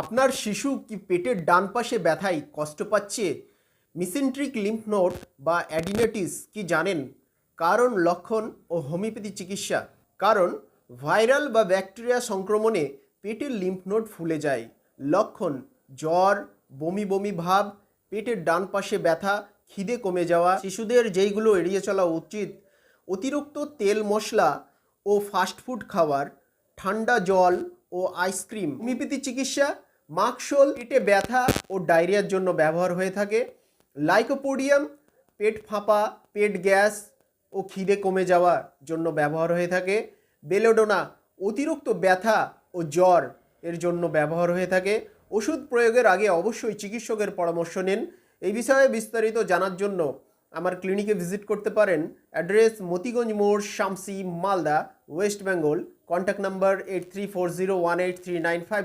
আপনার শিশু কি পেটের ডান পাশে ব্যথায় কষ্ট পাচ্ছে? মিসেন্ট্রিক লিম্ফ নোড বা অ্যাডিনেটিস কি জানেন? কারণ লক্ষণ ও হোমিওপ্যাথি চিকিৎসা। কারণ ভাইরাল বা ব্যাকটেরিয়া সংক্রমণে পেটের লিম্ফ নোড ফুলে যায়। লক্ষণ, জ্বর, বমি বমি ভাব, পেটের ডান পাশে ব্যথা, খিদে কমে যাওয়া। শিশুদের যেইগুলো এড়িয়ে চলা উচিত, অতিরিক্ত তেল মশলা ও ফাস্টফুড খাবার ঠান্ডা জল ও আইসক্রিম হোমিওপ্যাথি চিকিৎসা মাকশোল পেটে ব্যথা ও ডায়রিয়ার জন্য ব্যবহার হয়ে থাকে। লাইকোপোডিয়াম, পেট ফাঁপা, পেট গ্যাস ও খিদে কমে যাওয়ার জন্য ব্যবহার হয়ে থাকে। বেলোডোনা, অতিরিক্ত ব্যথা ও জ্বর এর জন্য ব্যবহার হয়ে থাকে। ওষুধ প্রয়োগের আগে অবশ্যই চিকিৎসকের পরামর্শ নিন। এই বিষয়ে বিস্তারিত জানার জন্য আমার ক্লিনিকে ভিজিট করতে পারেন। অ্যাড্রেস মতিগঞ্জ মোড়, Shamsi, Malda, West Bengal. Contact number eight three four zero one eight three nine five